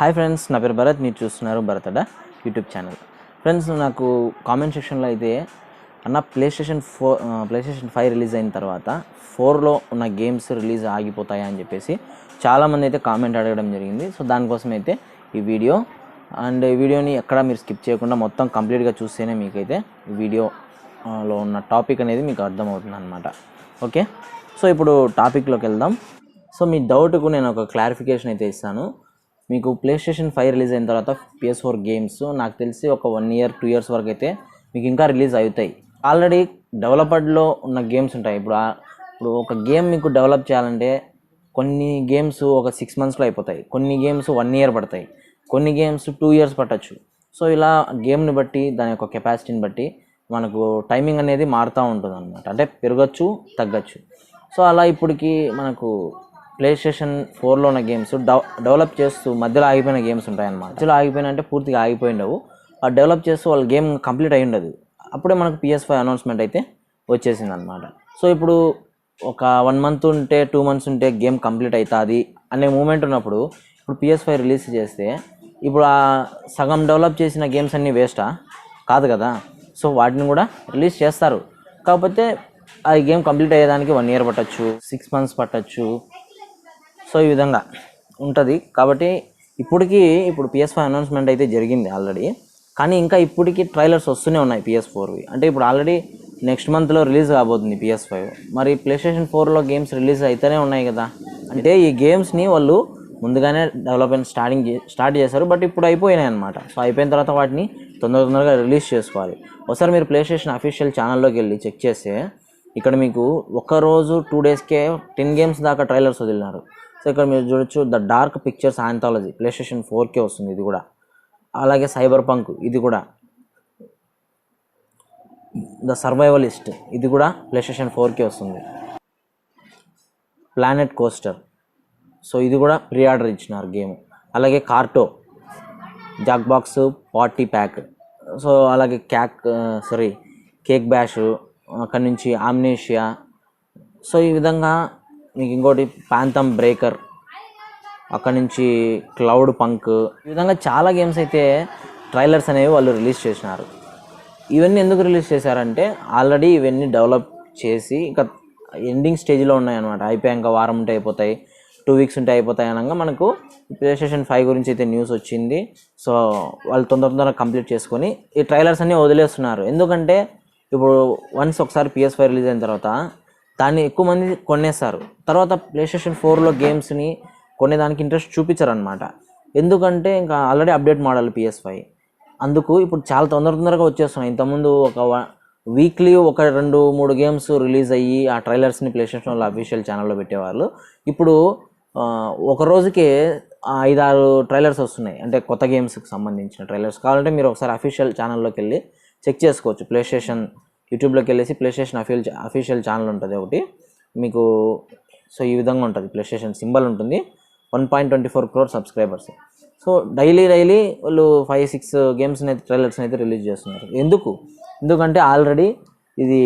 Hi friends నా పేరు భరత్ మీరు చూస్తున్నారు భరతడ యూట్యూబ్ ఛానల్. ఫ్రెండ్స్ నాకు కామెంట్ సెక్షన్లో అయితే అన్న PlayStation four PlayStation five release అయిన తర్వాత ఫోర్లో ఉన్న గేమ్స్ రిలీజ్ ఆగిపోతాయా అని చెప్పేసి చాలామంది అయితే కామెంట్ అడగడం జరిగింది. సో దానికోసం అయితే ఈ వీడియో అండ్ ఈ వీడియోని ఎక్కడ మీరు స్కిప్ చేయకుండా మొత్తం కంప్లీట్గా చూస్తేనే మీకైతే ఈ వీడియో లో ఉన్న టాపిక్ అనేది మీకు అర్థమవుతుంది అనమాట ఓకే? సో ఇప్పుడు టాపిక్లోకి వెళ్దాం. సో మీ డౌట్కు నేను ఒక క్లారిఫికేషన్ అయితే ఇస్తాను. మీకు ప్లే స్టేషన్ ఫైవ్ రిలీజ్ అయిన తర్వాత పిఎస్ ఫోర్ గేమ్స్ నాకు తెలిసి ఒక వన్ ఇయర్ టూ ఇయర్స్ వరకు అయితే మీకు ఇంకా రిలీజ్ అవుతాయి. ఆల్రెడీ డెవలపర్డ్లో ఉన్న గేమ్స్ ఉంటాయి. ఇప్పుడు ఇప్పుడు ఒక గేమ్ మీకు డెవలప్ చేయాలంటే కొన్ని గేమ్స్ ఒక సిక్స్ మంత్స్లో అయిపోతాయి. కొన్ని గేమ్స్ వన్ ఇయర్ పడతాయి. కొన్ని గేమ్స్ టూ ఇయర్స్ పట్టచ్చు. సో ఇలా గేమ్ని బట్టి దాని యొక్క కెపాసిటీని బట్టి మనకు టైమింగ్ అనేది మారుతూ ఉంటుంది అనమాట అంటే పెరగచ్చు తగ్గచ్చు. సో అలా ఇప్పటికి మనకు ప్లే స్టేషన్ ఫోర్లో ఉన్న గేమ్స్ డెవలప్ చేస్తూ మధ్యలో ఆగిపోయిన గేమ్స్ ఉంటాయన్నమాట. మధ్యలో ఆగిపోయిన అంటే పూర్తిగా ఆగిపోయిండవు. ఆ డెవలప్ చేస్తూ వాళ్ళ గేమ్ కంప్లీట్ అయి ఉండదు అప్పుడే మనకు పిఎస్ ఫైవ్ అనౌన్స్మెంట్ అయితే వచ్చేసింది అనమాట సో ఇప్పుడు ఒక వన్ మంత్ ఉంటే టూ మంత్స్ ఉంటే గేమ్ కంప్లీట్ అవుతుంది అనే మూమెంట్ ఉన్నప్పుడు ఇప్పుడు పిఎస్ ఫైవ్ రిలీజ్ చేస్తే ఇప్పుడు ఆ సగం డెవలప్ చేసిన గేమ్స్ అన్నీ వేస్టా? కాదు కదా. సో వాటిని కూడా రిలీజ్ చేస్తారు. కాకపోతే ఆ గేమ్ కంప్లీట్ అయ్యేదానికి వన్ ఇయర్ పట్టచ్చు సిక్స్ మంత్స్ పట్టచ్చు సో ఈ విధంగా ఉంటుంది. కాబట్టి ఇప్పటికీ ఇప్పుడు పిఎస్ ఫైవ్ అనౌన్స్మెంట్ అయితే జరిగింది ఆల్రెడీ కానీ ఇంకా ఇప్పటికీ ట్రైలర్స్ వస్తూనే ఉన్నాయి పిఎస్ ఫోర్వి అంటే ఇప్పుడు ఆల్రెడీ నెక్స్ట్ మంత్లో రిలీజ్ కాబోతుంది పిఎస్ ఫైవ్ మరి ప్లే స్టేషన్ ఫోర్లో గేమ్స్ రిలీజ్ అయితేనే ఉన్నాయి కదా. అంటే ఈ గేమ్స్ని వాళ్ళు ముందుగానే డెవలప్మెంట్ స్టార్టింగ్ స్టార్ట్ చేశారు. బట్ ఇప్పుడు అయిపోయినాయి అనమాట సో అయిపోయిన తర్వాత వాటిని తొందర తొందరగా రిలీజ్ చేసుకోవాలి. ఒకసారి మీరు ప్లే స్టేషన్ అఫీషియల్ ఛానల్లోకి వెళ్ళి చెక్ చేస్తే ఇక్కడ మీకు ఒక రోజు టూ డేస్కే టెన్ గేమ్స్ దాకా ట్రైలర్స్ వదిలినారు. సో ఇక్కడ మీరు చూడొచ్చు the dark pictures anthology PlayStation ఫోర్కే వస్తుంది ఇది కూడా. అలాగే సైబర్ పంక్ ఇది కూడా. ద సర్వైవలిస్ట్ ఇది కూడా ప్లే స్టేషన్ ఫోర్కే వస్తుంది. Planet coaster. సో ఇది కూడా ప్రీ ఆర్డర్ ఇచ్చినారు గేమ్. అలాగే కార్టో. Jack box party pack. So అలాగే క్యాక్ సారీ కేక్ బ్యాష్ అక్కడి నుంచి ఆమ్నేషియా. సో ఈ విధంగా మీకు ఇంకోటి ప్యాంథమ్ బ్రేకర్ అక్కడ నుంచి క్లౌడ్ పంక్ ఈ విధంగా చాలా గేమ్స్ అయితే ట్రైలర్స్ అనేవి వాళ్ళు రిలీజ్ చేసినారు. ఇవన్నీ ఎందుకు రిలీజ్ చేశారంటే ఆల్రెడీ ఇవన్నీ డెవలప్ చేసి ఇంకా ఎండింగ్ స్టేజ్లో ఉన్నాయన్నమాట. అయిపోయాక వారం ఉంటే అయిపోతాయి. టూ వీక్స్ ఉంటే అయిపోతాయి అనగా మనకు ప్లే స్టేషన్ ఫైవ్ గురించి అయితే న్యూస్ వచ్చింది. సో వాళ్ళు తొందర తొందరగా కంప్లీట్ చేసుకొని ఈ ట్రైలర్స్ అన్నీ వదిలేస్తున్నారు. ఎందుకంటే ఇప్పుడు వన్స్ ఒకసారి పిఎస్ ఫైవ్ రిలీజ్ అయిన తర్వాత దాన్ని ఎక్కువ మంది కొనేస్తారు తర్వాత ప్లే స్టేషన్ ఫోర్లో గేమ్స్ని కొనేదానికి ఇంట్రెస్ట్ చూపించారనమాట ఎందుకంటే ఇంకా already update model PS five అందుకు ఇప్పుడు చాలా తొందర తొందరగా వచ్చేస్తున్నాయి. ఇంతకుముందు ఒక వీక్లీ ఒక రెండు మూడు గేమ్స్ రిలీజ్ అయ్యి ఆ ట్రైలర్స్ని ప్లే వాళ్ళ అఫీషియల్ ఛానల్లో పెట్టేవాళ్ళు. ఇప్పుడు ఒక రోజుకే ఐదారు ట్రైలర్స్ వస్తున్నాయి. అంటే కొత్త గేమ్స్కి సంబంధించిన ట్రైలర్స్ కావాలంటే మీరు ఒకసారి అఫీషియల్ ఛానల్లోకి వెళ్ళి చెక్ చేసుకోవచ్చు. ప్లే స్టేషన్ యూట్యూబ్లోకి వెళ్ళేసి ప్లే స్టేషన్ అఫీల్ అఫీషియల్ ఛానల్ ఉంటుంది ఒకటి. మీకు సో ఈ విధంగా ఉంటుంది ప్లే స్టేషన్ సింబల్ ఉంటుంది. One point twenty four crore subscribers. So daily daily వాళ్ళు ఫైవ్ సిక్స్ గేమ్స్ని అయితే ట్రైలర్స్ని అయితే రిలీజ్ చేస్తున్నారు. ఎందుకు? ఎందుకంటే ఆల్రెడీ ఇది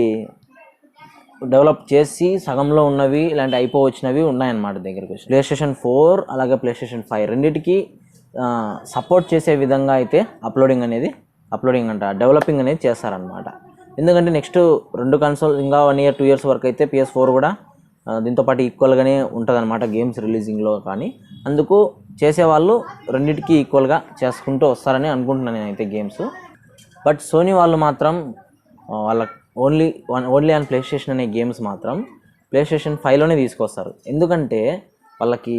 డెవలప్ చేసి సగంలో ఉన్నవి ఇలాంటి అయిపోవచ్చినవి ఉన్నాయన్నమాట దగ్గరికి వచ్చి. ప్లే స్టేషన్ ఫోర్ అలాగే ప్లే స్టేషన్ ఫైవ్ రెండింటికి సపోర్ట్ చేసే విధంగా అయితే అప్లోడింగ్ అనేది అప్లోడింగ్ అంట డెవలపింగ్ అనేది చేస్తారనమాట ఎందుకంటే నెక్స్ట్ రెండు కన్సోల్ ఇంకా వన్ ఇయర్ టూ ఇయర్స్ వరకు అయితే పిఎస్ ఫోర్ కూడా దీంతో పాటు ఈక్వల్గానే ఉంటుంది అనమాట గేమ్స్ రిలీజింగ్లో కానీ. అందుకు చేసేవాళ్ళు రెండింటికి ఈక్వల్గా చేసుకుంటూ వస్తారని అనుకుంటున్నాను నేనైతే గేమ్స్ బట్ సోనీ వాళ్ళు మాత్రం వాళ్ళ only one only on PlayStation అనే గేమ్స్ మాత్రం ప్లే స్టేషన్ ఫైవ్లోనే తీసుకొస్తారు. ఎందుకంటే వాళ్ళకి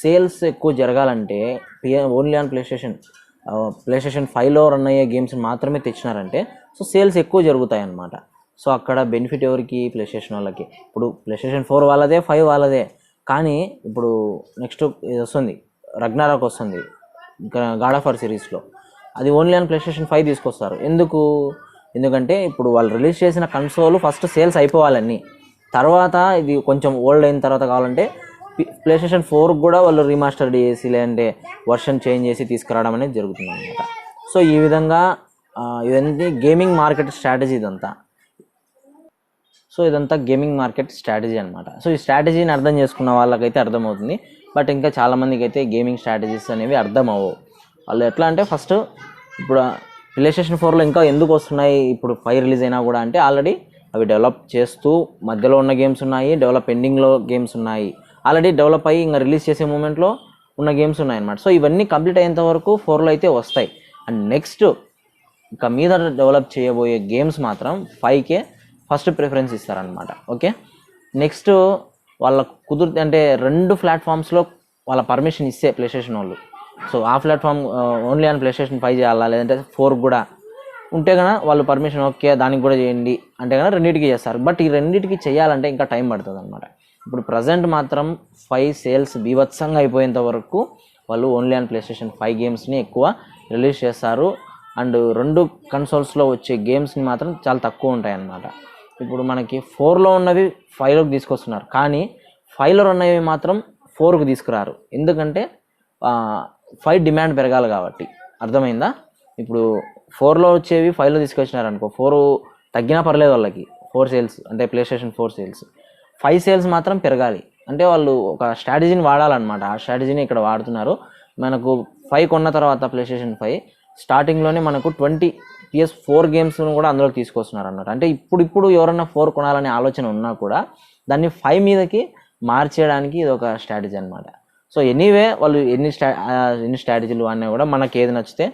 సేల్స్ ఎక్కువ జరగాలంటే PA only on PlayStation PlayStation ఫైవ్లో రన్ అయ్యే గేమ్స్ మాత్రమే తెచ్చినారంటే సో సేల్స్ ఎక్కువ జరుగుతాయి అన్నమాట సో అక్కడ బెనిఫిట్ ఎవరికి? ప్లే స్టేషన్ వాళ్ళకి. ఇప్పుడు ప్లే స్టేషన్ ఫోర్ వాళ్ళదే ఫైవ్ వాళ్ళదే. కానీ ఇప్పుడు నెక్స్ట్ ఇది వస్తుంది రగ్నారాక్ వస్తుంది ఇంకా గాడ్ ఆఫ్ ఆర్ సిరీస్లో అది ఓన్లీ అని ప్లే స్టేషన్ ఫైవ్ తీసుకొస్తారు. ఎందుకు? ఎందుకంటే ఇప్పుడు వాళ్ళు రిలీజ్ చేసిన కన్సోల్ ఫస్ట్ సేల్స్ అయిపోవాలని తర్వాత ఇది కొంచెం ఓల్డ్ అయిన తర్వాత కావాలంటే ప్లే స్టేషన్ ఫోర్ కూడా వాళ్ళు రీమాస్టర్ చేసి లేదంటే వర్షన్ చేంజ్ చేసి తీసుకురావడం అనేది జరుగుతుంది అనమాట సో ఈ విధంగా ఇదంతా ఇవన్నీ గేమింగ్ మార్కెట్ స్ట్రాటజీ ఇదంతా. సో ఇదంతా గేమింగ్ మార్కెట్ స్ట్రాటజీ అనమాట సో ఈ స్ట్రాటజీని అర్థం చేసుకున్న వాళ్ళకైతే అర్థమవుతుంది. బట్ ఇంకా చాలామందికి అయితే గేమింగ్ స్ట్రాటజీస్ అనేవి అర్థం అవ్వవు వాళ్ళు ఎట్లా అంటే ఫస్ట్ ఇప్పుడు ప్లే స్టేషన్ ఫోర్లో ఇంకా ఎందుకు వస్తున్నాయి? ఇప్పుడు ఫైవ్ రిలీజ్ అయినా కూడా అంటే ఆల్రెడీ అవి డెవలప్ చేస్తూ మధ్యలో ఉన్న గేమ్స్ ఉన్నాయి డెవలప్ ఎండింగ్లో గేమ్స్ ఉన్నాయి. ఆల్రెడీ డెవలప్ అయ్యి ఇంకా రిలీజ్ చేసే మూమెంట్లో ఉన్న గేమ్స్ ఉన్నాయన్నమాట. సో ఇవన్నీ కంప్లీట్ అయ్యేంత వరకు ఫోర్లో అయితే వస్తాయి. అండ్ నెక్స్ట్ ఇక మీద డెవలప్ చేయబోయే గేమ్స్ మాత్రం ఫైవ్కే ఫస్ట్ ప్రిఫరెన్స్ ఇస్తారనమాట ఓకే నెక్స్ట్ వాళ్ళ కుదురు అంటే రెండు ప్లాట్ఫామ్స్లో వాళ్ళ పర్మిషన్ ఇస్తే ప్లే స్టేషన్ వాళ్ళు. సో ఆ platform only on PlayStation five చేయాలా? లేదంటే ఫోర్ కూడా. ఉంటే కనుక వాళ్ళు పర్మిషన్ ఓకే దానికి కూడా చేయండి. అంటే కనుక రెండింటికి చేస్తారు. బట్ ఈ రెండింటికి చేయాలంటే ఇంకా టైం పడుతుంది అనమాట ఇప్పుడు ప్రజెంట్ మాత్రం ఫైవ్ సేల్స్ బీభత్సంగా అయిపోయేంత వరకు వాళ్ళు only and PlayStation five గేమ్స్ని ఎక్కువ రిలీజ్ చేస్తారు అండ్ రెండు కన్సోల్స్లో వచ్చే గేమ్స్ని మాత్రం చాలా తక్కువ ఉంటాయి అన్నమాట ఇప్పుడు మనకి ఫోర్లో ఉన్నవి ఫైవ్లోకి తీసుకొస్తున్నారు. కానీ ఫైవ్లో ఉన్నవి మాత్రం ఫోర్కి తీసుకురారు. ఎందుకంటే ఫైవ్ డిమాండ్ పెరగాలి కాబట్టి. అర్థమైందా? ఇప్పుడు ఫోర్లో వచ్చేవి ఫైవ్లో తీసుకొచ్చినారు అనుకో ఫోర్ తగ్గినా పర్లేదు వాళ్ళకి. ఫోర్ సేల్స్ అంటే PlayStation four sales five sales మాత్రం పెరగాలి. అంటే వాళ్ళు ఒక స్ట్రాటజీని వాడాలన్నమాట. ఆ స్ట్రాటజీని ఇక్కడ వాడుతున్నారు. మనకు ఫైవ్ కొన్న తర్వాత ప్లే స్టేషన్ ఫైవ్ స్టార్టింగ్లోనే మనకు ట్వంటీ పిఎస్ ఫోర్ గేమ్స్ను కూడా అందులోకి తీసుకొస్తున్నారు అన్నమాట అంటే ఇప్పుడు ఇప్పుడు ఎవరన్నా ఫోర్ కొనాలనే ఆలోచన ఉన్నా కూడా దాన్ని ఫైవ్ మీదకి మార్చేయడానికి ఇది ఒక స్ట్రాటజీ అనమాట సో ఎనీవే వాళ్ళు ఎన్ని స్ట్రా ఎన్ని స్ట్రాటజీలు అన్నా కూడా మనకి ఏది నచ్చితే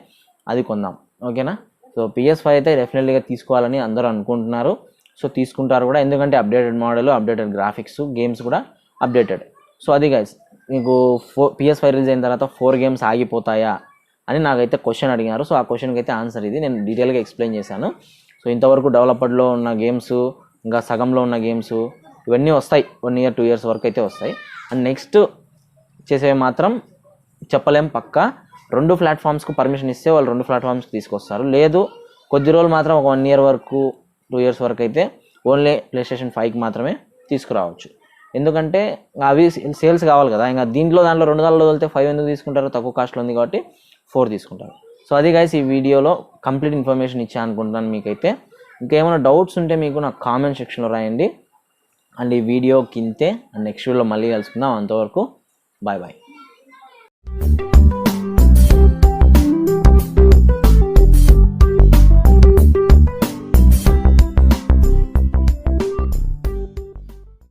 అది కొందాం. ఓకేనా? సో పిఎస్ ఫైవ్ అయితే డెఫినెట్లీగా తీసుకోవాలని అందరూ అనుకుంటున్నారు. సో తీసుకుంటారు కూడా. ఎందుకంటే updated model updated graphics games కూడా అప్డేటెడ్. సో అది గైస్ మీకు ఫోర్ పిఎస్ ఫైవ్ రిలీజ్ అయిన తర్వాత ఫోర్ గేమ్స్ ఆగిపోతాయా అని నాకైతే క్వశ్చన్ అడిగారు. సో ఆ క్వశ్చన్కి అయితే ఆన్సర్ ఇది. నేను డీటెయిల్గా ఎక్స్ప్లెయిన్ చేశాను. సో ఇంతవరకు డెవలప్డ్లో ఉన్న గేమ్స్ ఇంకా సగంలో ఉన్న గేమ్స్ ఇవన్నీ వస్తాయి. వన్ ఇయర్ టూ ఇయర్స్ వరకు అయితే వస్తాయి. అండ్ నెక్స్ట్ చేసేవి మాత్రం చెప్పలేం పక్క. రెండు ప్లాట్ఫామ్స్కు పర్మిషన్ ఇస్తే వాళ్ళు రెండు ప్లాట్ఫామ్స్కి తీసుకొస్తారు. లేదు కొద్ది రోజులు మాత్రం ఒక వన్ ఇయర్ వరకు టూ ఇయర్స్ వరకు అయితే ఓన్లీ ప్లే స్టేషన్ ఫైవ్కి మాత్రమే తీసుకురావచ్చు. ఎందుకంటే అవి సేల్స్ కావాలి కదా ఇంకా దీంట్లో దాంట్లో రెండు దాంట్లో వెళ్తే ఫైవ్ ఎందుకు తీసుకుంటారు? తక్కువ కాస్ట్లో ఉంది కాబట్టి ఫోర్ తీసుకుంటారు. సో అది గైస్ ఈ వీడియోలో కంప్లీట్ ఇన్ఫర్మేషన్ ఇచ్చాను అనుకుంటున్నాను మీకైతే. ఇంకేమైనా డౌట్స్ ఉంటే మీకు నాకు కామెంట్ సెక్షన్లో రాయండి. అండ్ ఈ వీడియో కింతే అండ్ నెక్స్ట్ వీడియోలో మళ్ళీ కలుసుకుందాం. అంతవరకు బాయ్ బాయ్